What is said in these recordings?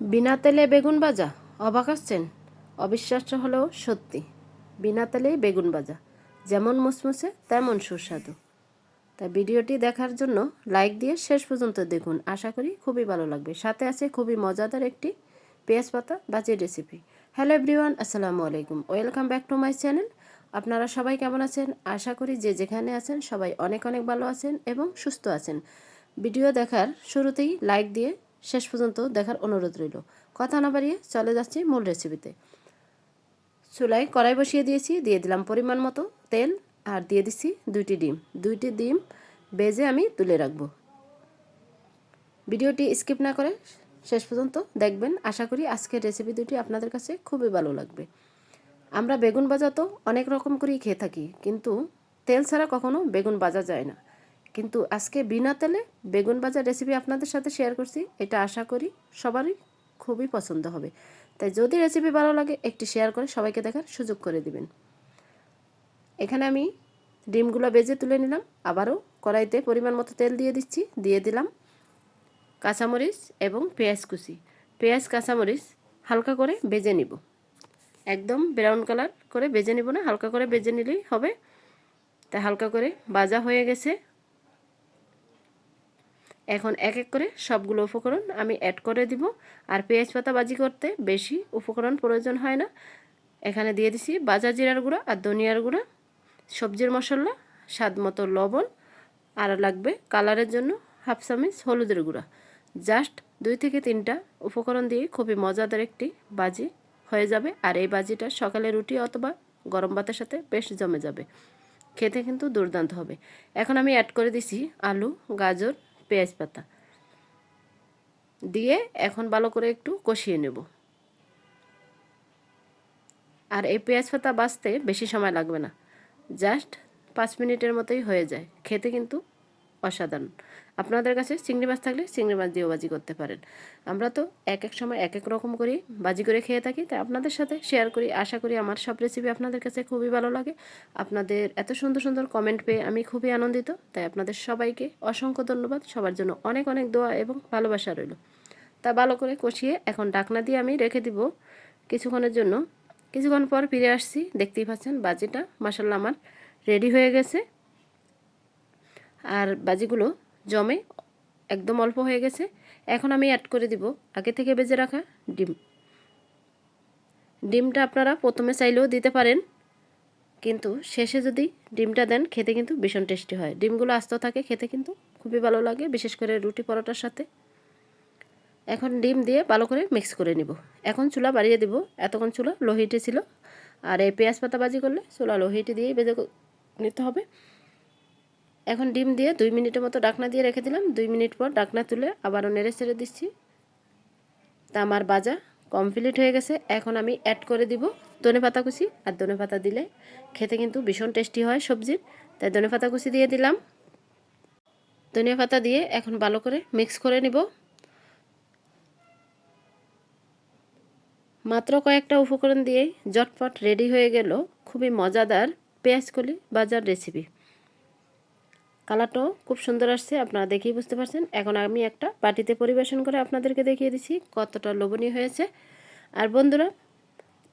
বিনা তেলে বেগুন ভাজা? অবাক হচ্ছেন? অবিশ্বাস্য হলেও সত্যি। বিনা তেলেই বেগুন ভাজা। যেমন মুসমুসে, তেমন সুস্বাদু। তাই ভিডিওটি দেখার জন্য লাইক দিয়ে শেষ পর্যন্ত দেখুন। আশা করি খুবই ভালো লাগবে। সাথে আছে খুবই মজাদার একটি পেঁয়াজ পাতা বাজির রেসিপি হ্যালো এভরিওয়ান, আসসালামু আলাইকুম। Welcome back to my channel. আপনারা সবাই কেমন আছেন? আশা করি যে যেখানে আছেন সবাই অনেক অনেক ভালো আছেন এবং সুস্থ আছেন। ভিডিও দেখার শুরুতেই লাইক দিয়ে শেষ পর্যন্ত দেখার অনুরোধ রইল। কথা না বাড়িয়ে চলে যাচ্ছি মূল রেসিপিতে চুলায় কড়াই বসিয়ে দিয়েছি, দিয়ে দিলাম পরিমাণ মতো তেল আর দিয়ে দিচ্ছি দুইটি ডিম। দুইটি ডিম বেজে আমি তুলে রাখব। ভিডিওটি স্কিপ না করে শেষ পর্যন্ত দেখবেন। আশা করি আজকের রেসিপি দুটি আপনাদের কাছে খুবই ভালো লাগবে। আমরা বেগুন ভাজা তো অনেক রকম করেই খেয়ে থাকি, কিন্তু তেল ছাড়া কখনো বেগুন ভাজা যায় না। কিন্তু আজকে বিনা তেলে বেগুন ভাজার রেসিপি আপনাদের সাথে শেয়ার করছি, এটা আশা করি সবারই খুবই পছন্দ হবে। তাই যদি রেসিপি ভালো লাগে, একটি শেয়ার করে সবাইকে দেখার সুযোগ করে দিবেন। এখানে আমি ডিমগুলো বেজে তুলে নিলাম, আবারও কড়াইতে পরিমাণ মতো তেল দিয়ে দিচ্ছি, দিয়ে দিলাম কাঁচামরিচ এবং পেঁয়াজ কুচি। পেঁয়াজ, কাঁচামরিচ হালকা করে বেজে নিব। একদম ব্রাউন কালার করে বেজে নিব না, হালকা করে বেজে নিলেই হবে। তাই হালকা করে ভাজা হয়ে গেছে। এখন এক এক করে সবগুলো উপকরণ আমি অ্যাড করে দিব। আর পেঁয়াজ পাতা বাজি করতে বেশি উপকরণ প্রয়োজন হয় না। এখানে দিয়ে দিছি বাজা জিরার গুঁড়া আর ধনিয়ার গুঁড়া, সবজির মশলা, স্বাদ মতো লবণ আর লাগবে কালারের জন্য হাফ চামিচ হলুদের গুঁড়া। জাস্ট দুই থেকে তিনটা উপকরণ দিয়ে খুবই মজাদার একটি বাজি হয়ে যাবে। আর এই বাজিটা সকালে রুটি অথবা গরম ভাতের সাথে বেশ জমে যাবে। খেতে কিন্তু দুর্দান্ত হবে। এখন আমি অ্যাড করে দিছি আলু, গাজর পেঁয়াজ পাতা দিয়ে এখন ভালো করে একটু কষিয়ে নেব। আর এই পেঁয়াজ পাতা বাঁচতে বেশি সময় লাগবে না। জাস্ট পাঁচ মিনিটের মতোই হয়ে যায়। খেতে কিন্তু অসাধারণ। আপনাদের কাছে চিংড়ি মাছ থাকলে চিংড়ি মাছ দিয়েও বাজি করতে পারেন। আমরা তো এক এক সময় এক এক রকম করি, বাজি করে খেয়ে থাকি। তাই আপনাদের সাথে শেয়ার করি। আশা করি আমার সব রেসিপি আপনাদের কাছে খুবই ভালো লাগে। আপনাদের এত সুন্দর সুন্দর কমেন্ট পেয়ে আমি খুবই আনন্দিত। তাই আপনাদের সবাইকে অসংখ্য ধন্যবাদ। সবার জন্য অনেক অনেক দোয়া এবং ভালোবাসা রইল। তা ভালো করে কষিয়ে এখন ডাকনা দিয়ে আমি রেখে দিব কিছুক্ষণের জন্য। কিছুক্ষণ পর ফিরে আসছি। দেখতেই পাচ্ছেন বাজিটা মাসাল্লা আমার রেডি হয়ে গেছে। আর বাজিগুলো জমে একদম অল্প হয়ে গেছে। এখন আমি অ্যাড করে দিব। আগে থেকে বেজে রাখা ডিম। ডিমটা আপনারা প্রথমে চাইলেও দিতে পারেন, কিন্তু শেষে যদি ডিমটা দেন, খেতে কিন্তু ভীষণ টেস্টি হয়। ডিমগুলো আস্ত থাকে, খেতে কিন্তু খুবই ভালো লাগে, বিশেষ করে রুটি পরোটার সাথে। এখন ডিম দিয়ে ভালো করে মিক্স করে নিব। এখন চুলা বাড়িয়ে দিব। এতক্ষণ চুলা লোহিটে ছিল। আর এই পেঁয়াজ পাতা বাজি করলে চুলা লোহিটে দিয়েই বেজে নিতে হবে। এখন ডিম দিয়ে দুই মিনিটের মতো ডাকনা দিয়ে রেখে দিলাম। দুই মিনিট পর ডাকনা তুলে আবারও নেড়ে ছেড়ে দিচ্ছি। তা আমার বাজা কমপ্লিট হয়ে গেছে। এখন আমি অ্যাড করে দিব ধনে পাতা কুচি। আর ধনে পাতা দিলে খেতে কিন্তু ভীষণ টেস্টি হয় সবজির। তাই ধনে পাতা কুচি দিয়ে দিলাম। ধনিয়া পাতা দিয়ে এখন ভালো করে মিক্স করে নিব। মাত্র কয়েকটা উপকরণ দিয়েই জটপট রেডি হয়ে গেল। খুবই মজাদার পেঁয়াজকলি বাজার রেসিপি কালারটাও খুব সুন্দর আসছে, আপনারা দেখেই বুঝতে পারছেন। এখন আমি একটা বাটিতে পরিবেশন করে আপনাদেরকে দেখিয়ে দিচ্ছি কতটা লোভনীয় হয়েছে। আর বন্ধুরা,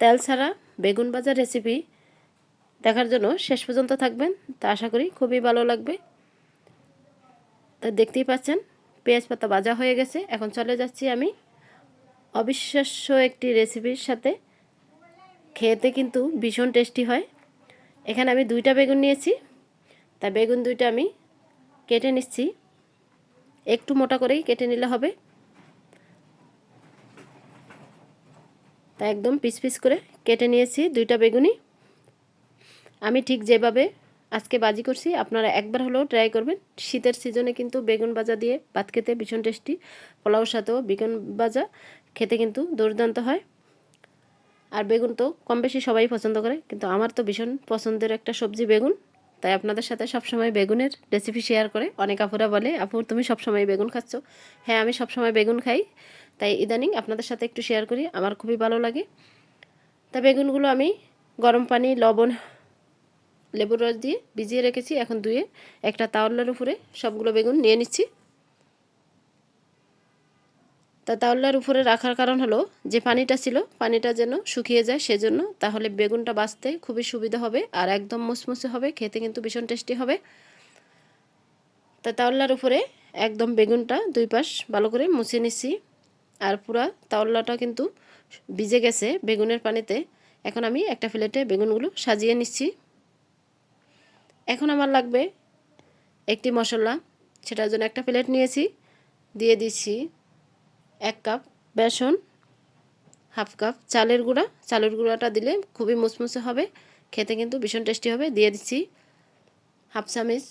তেল ছাড়া বেগুন ভাজার রেসিপি দেখার জন্য শেষ পর্যন্ত থাকবেন। তা আশা করি খুবই ভালো লাগবে। তা দেখতেই পাচ্ছেন পেঁয়াজ পাতা ভাজা হয়ে গেছে। এখন চলে যাচ্ছি আমি অবিশ্বাস্য একটি রেসিপির সাথে। খেতে কিন্তু ভীষণ টেস্টি হয়। এখানে আমি দুইটা বেগুন নিয়েছি। তা বেগুন দুইটা আমি কেটে নিচ্ছি। একটু মোটা করেই কেটে নিলে হবে। তা একদম পিস পিস করে কেটে নিয়েছি দুইটা বেগুনি। আমি ঠিক যেভাবে আজকে বাজি করছি, আপনারা একবার হলেও ট্রাই করবেন। শীতের সিজনে কিন্তু বেগুন ভাজা দিয়ে ভাত খেতে ভীষণ টেস্টি পোলাওর সাথেও বেগুন ভাজা খেতে কিন্তু দুর্দান্ত হয়। আর বেগুন তো কম বেশি সবাই পছন্দ করে, কিন্তু আমার তো ভীষণ পছন্দের একটা সবজি বেগুন। তাই আপনাদের সাথে সবসময় বেগুনের রেসিপি শেয়ার করে। অনেক আপুরা বলে, আপু, তুমি সবসময় বেগুন খাচ্ছ? হ্যাঁ আমি সবসময় বেগুন খাই। তাই ইদানিং আপনাদের সাথে একটু শেয়ার করি, আমার খুবই ভালো লাগে। তা বেগুনগুলো আমি গরম পানি, লবণ, লেবুর রস দিয়ে ভিজিয়ে রেখেছি এখন ধুয়ে। একটা তাওয়ালের উপরে সবগুলো বেগুন নিয়ে নিচ্ছি। তা তাওয়ার উপরে রাখার কারণ হলো যে পানিটা ছিল, পানিটা যেন শুকিয়ে যায় সেজন্য তাহলে বেগুনটা বাঁচতে খুবই সুবিধা হবে আর একদম মুসমুসে হবে, খেতে কিন্তু ভীষণ টেস্টি হবে। তা তাওয়ার উপরে একদম বেগুনটা দুই পাশ ভালো করে মুছে নিচ্ছি আর পুরা তাওলাটা কিন্তু ভিজে গেছে বেগুনের পানিতে। এখন আমি একটা প্লেটে বেগুনগুলো সাজিয়ে নিচ্ছি। এখন আমার লাগবে একটি মশলা, সেটার জন্য একটা প্লেট নিয়েছি, দিয়ে দিচ্ছি। এক কাপ বেসন, হাফ কাপ চালের গুঁড়া। চালের গুঁড়াটা দিলে খুবই মুসমুসে হবে, খেতে কিন্তু ভীষণ টেস্টি হবে। দিয়ে দিচ্ছি হাফ চামিচ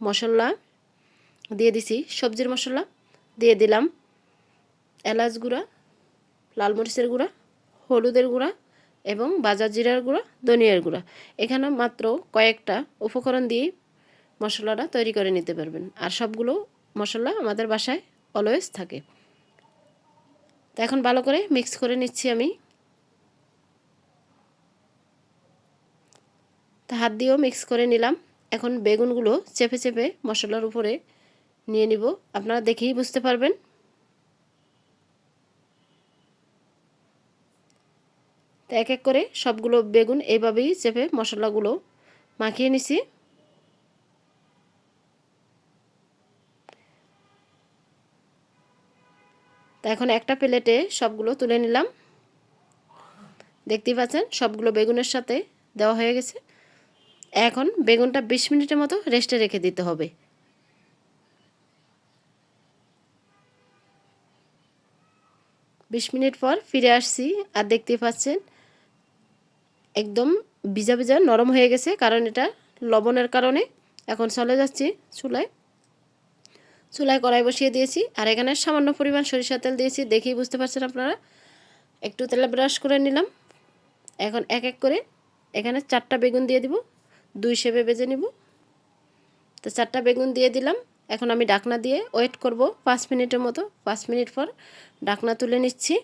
মশলা, দিয়ে দিছি সবজির মশলা, দিয়ে দিলাম এলাচ গুঁড়া, লাল মরিচের গুঁড়া, হলুদের গুঁড়া এবং বাজার জিরার গুঁড়া, ধনিয়ার গুঁড়া। এখানে মাত্র কয়েকটা উপকরণ দিয়ে মশলাটা তৈরি করে নিতে পারবেন। আর সবগুলো মশলা আমাদের বাসায় অলওয়েজ থাকে। তো এখন ভালো করে মিক্স করে নিচ্ছি আমি। তা হাত দিয়েও মিক্স করে নিলাম। এখন বেগুনগুলো চেপে চেপে মশলার উপরে নিয়ে নিব। আপনারা দেখেই বুঝতে পারবেন। তো এক এক করে সবগুলো বেগুন এইভাবেই চেপে মশলাগুলো মাখিয়ে নিছি। তা এখন একটা প্লেটে সবগুলো তুলে নিলাম। দেখতেই পাচ্ছেন, সবগুলো বেগুনের সাথে দেওয়া হয়ে গেছে। এখন বেগুনটা বিশ মিনিটের মতো রেস্টে রেখে দিতে হবে। বিশ মিনিট পর ফিরে আসছি আর দেখতে পাচ্ছেন, একদম ভিজা ভিজা নরম হয়ে গেছে, কারণ এটা লবণের কারণে। এখন চলে যাচ্ছি চুলায়। চুলায় কড়াই বসিয়ে দিয়েছি। আর এখানে সামান্য পরিমাণ সরিষা তেল দিয়েছি, দেখেই বুঝতে পারছেন আপনারা। একটু তেলে ব্রাশ করে নিলাম। এখন এক এক করে এখানে চারটা বেগুন দিয়ে দিব, দুই শেপে বেজে নিব। তো চারটা বেগুন দিয়ে দিলাম। এখন আমি ডাকনা দিয়ে ওয়েট করব পাঁচ মিনিটের মতো। পাঁচ মিনিট পর ডাকনা তুলে নিচ্ছি।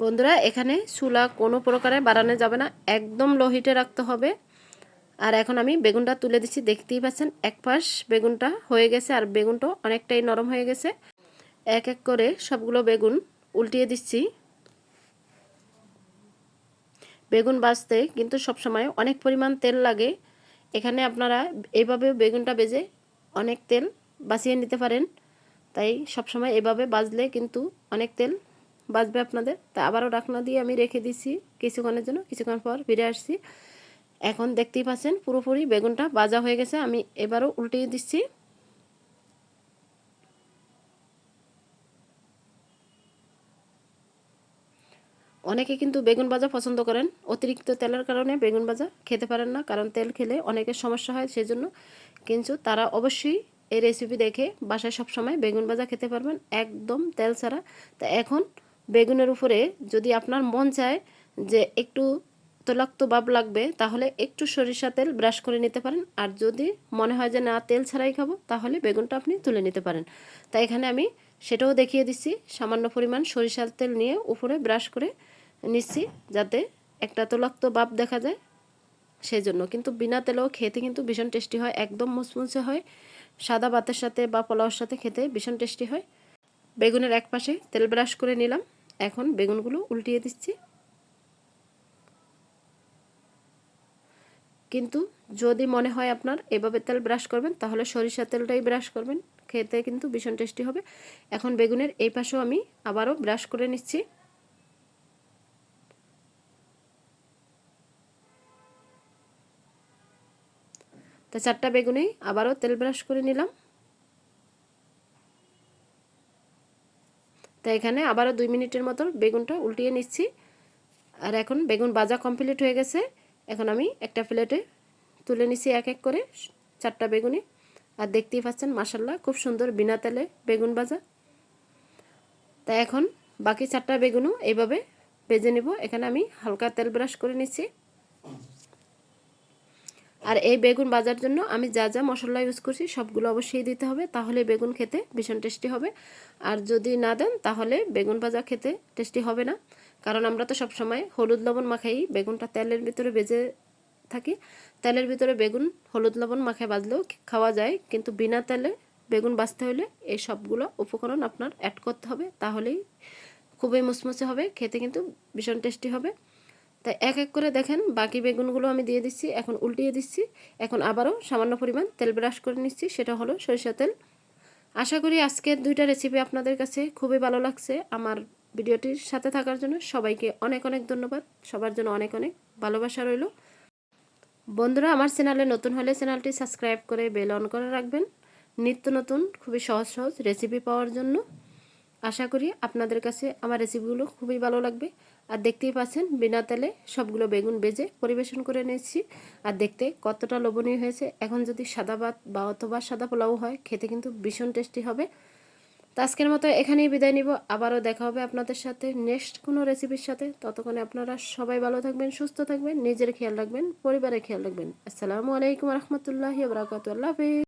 বন্ধুরা, এখানে চুলা কোনো প্রকারে বাড়ানো যাবে না। একদম লোহিটে রাখতে হবে। আর এখন আমি বেগুনটা তুলে দিচ্ছি, দেখতেই পাচ্ছেন এক পাশ বেগুনটা হয়ে গেছে আর বেগুনটা অনেকটাই নরম হয়ে গেছে। এক এক করে সবগুলো বেগুন উল্টিয়ে দিচ্ছি। বেগুন বাজতে কিন্তু সবসময় অনেক পরিমাণ তেল লাগে। এখানে আপনারা এইভাবে বেগুনটা বেজে অনেক তেল বাঁচিয়ে নিতে পারেন। তাই সবসময় এভাবে বাজলে কিন্তু অনেক তেল বাজবে আপনাদের। তা আবারও ডাকনা দিয়ে আমি রেখে দিচ্ছি, কিছুক্ষণের জন্য, কিছুক্ষণ পর ফিরে আসছি। এখন দেখতেই পাচ্ছেন, পুরোপুরি বেগুনটা বাজা হয়ে গেছে। আমি এবারও উল্টিয়ে দিচ্ছি। অনেকে কিন্তু বেগুন ভাজা পছন্দ করেন। অতিরিক্ত তেলের কারণে বেগুন ভাজা খেতে পারেন না, কারণ তেল খেলে অনেকের সমস্যা হয় সেজন্য। কিন্তু তারা অবশ্যই এই রেসিপি দেখে বাসায় সব সময় বেগুন ভাজা খেতে পারবেন, একদম তেল ছাড়া। তা এখন বেগুনের উপরে যদি আপনার মন চায় যে একটু তৈলাক্ত ভাব লাগবে, তাহলে একটু সরিষা তেল ব্রাশ করে নিতে পারেন। আর যদি মনে হয় যে না, তেল ছাড়াই খাব, তাহলে বেগুনটা আপনি তুলে নিতে পারেন। তাই এখানে আমি সেটাও দেখিয়ে দিচ্ছি। সামান্য পরিমাণ সরিষার তেল নিয়ে উপরে ব্রাশ করে নিচ্ছি, যাতে একটা তৈলাক্ত ভাব দেখা যায় সেই জন্য কিন্তু বিনা তেলেও খেতে কিন্তু ভীষণ টেস্টি হয়, একদম মুচমুচে হয়। সাদা ভাতের সাথে বা পোলাওর সাথে খেতে ভীষণ টেস্টি হয়। বেগুনের এক পাশে তেল ব্রাশ করে নিলাম। এখন বেগুনগুলো উল্টিয়ে দিচ্ছি। কিন্তু যদি মনে হয় আপনার এভাবে তেল ব্রাশ করবেন, তাহলে সরিষা তেলটাই ব্রাশ করবেন। খেতে কিন্তু ভীষণ টেস্টি হবে। এখন বেগুনের এই পাশেও আমি আবারও ব্রাশ করে নিচ্ছি। তা চারটা বেগুনে আবারও তেল ব্রাশ করে নিলাম। তা এখানে আবারও দুই মিনিটের মতো বেগুনটা উল্টিয়ে নিচ্ছি। আর এখন বেগুন বাজা কমপ্লিট হয়ে গেছে। এখন আমি একটা প্লেটে তুলে নিছি এক এক করে, চারটা বেগুনি। আর দেখতেই পাচ্ছেন মাসাল্লাহ খুব সুন্দর বিনা তেলে বেগুন ভাজা। তা এখন বাকি চারটা বেগুনও এইভাবে ভেজে নিব। এখানে আমি হালকা তেল ব্রাশ করে নিচ্ছি আর এই বেগুন বাজার জন্য আমি যা যা মশলা ইউজ করছি, সবগুলো অবশ্যই দিতে হবে, তাহলে বেগুন খেতে ভীষণ টেস্টি হবে। আর যদি না দেন, তাহলে বেগুন ভাজা খেতে টেস্টি হবে না। কারণ আমরা তো সব সময় হলুদ লবণ মাখাই, বেগুনটা তেলের ভিতরে ভেজে থাকি। তেলের ভিতরে বেগুন, হলুদ লবণ মাখায় বাজলেও খাওয়া যায়, কিন্তু বিনা তেলে বেগুন বাছতে হলে এই সবগুলো উপকরণ আপনার অ্যাড করতে হবে। তাহলেই খুবই মুচমুচে হবে, খেতে কিন্তু ভীষণ টেস্টি হবে। তাই এক এক করে দেখেন, বাকি বেগুনগুলো আমি দিয়ে দিচ্ছি, এখন উল্টিয়ে দিচ্ছি। এখন আবারও সামান্য পরিমাণ তেল ব্রাশ করে নিচ্ছি, সেটা হলো সরিষা তেল। আশা করি আজকের দুইটা রেসিপি আপনাদের কাছে খুবই ভালো লাগছে। আমার ভিডিওটির সাথে থাকার জন্য সবাইকে অনেক অনেক ধন্যবাদ। সবার জন্য অনেক অনেক ভালোবাসা রইল। বন্ধুরা, আমার চ্যানেলে নতুন হলে চ্যানেলটি সাবস্ক্রাইব করে বেল অন করে রাখবেন। নিত্য নতুন, খুবই সহজ সহজ রেসিপি পাওয়ার জন্য। আশা করি আপনাদের কাছে আমার রেসিপিগুলো খুবই ভালো লাগবে। আর দেখতেই পাচ্ছেন, বিনা তেলে সবগুলো বেগুন বেজে পরিবেশন করে নিয়েছি। আর দেখতে কতটা লোভনীয় হয়েছে। এখন যদি সাদা ভাত বা অথবা সাদা পোলাও হয়, খেতে কিন্তু ভীষণ টেস্টি হবে। তো আজকের মতো এখানেই বিদায় নিব। আবারও দেখা হবে আপনাদের সাথে নেক্সট কোনো রেসিপির সাথে। ততক্ষণে আপনারা সবাই ভালো থাকবেন, সুস্থ থাকবেন, নিজের খেয়াল রাখবেন, পরিবারের খেয়াল রাখবেন। আসসালামু আলাইকুম রহমতুল্লাহ বারাকাতুল্লাহ হাফিজ।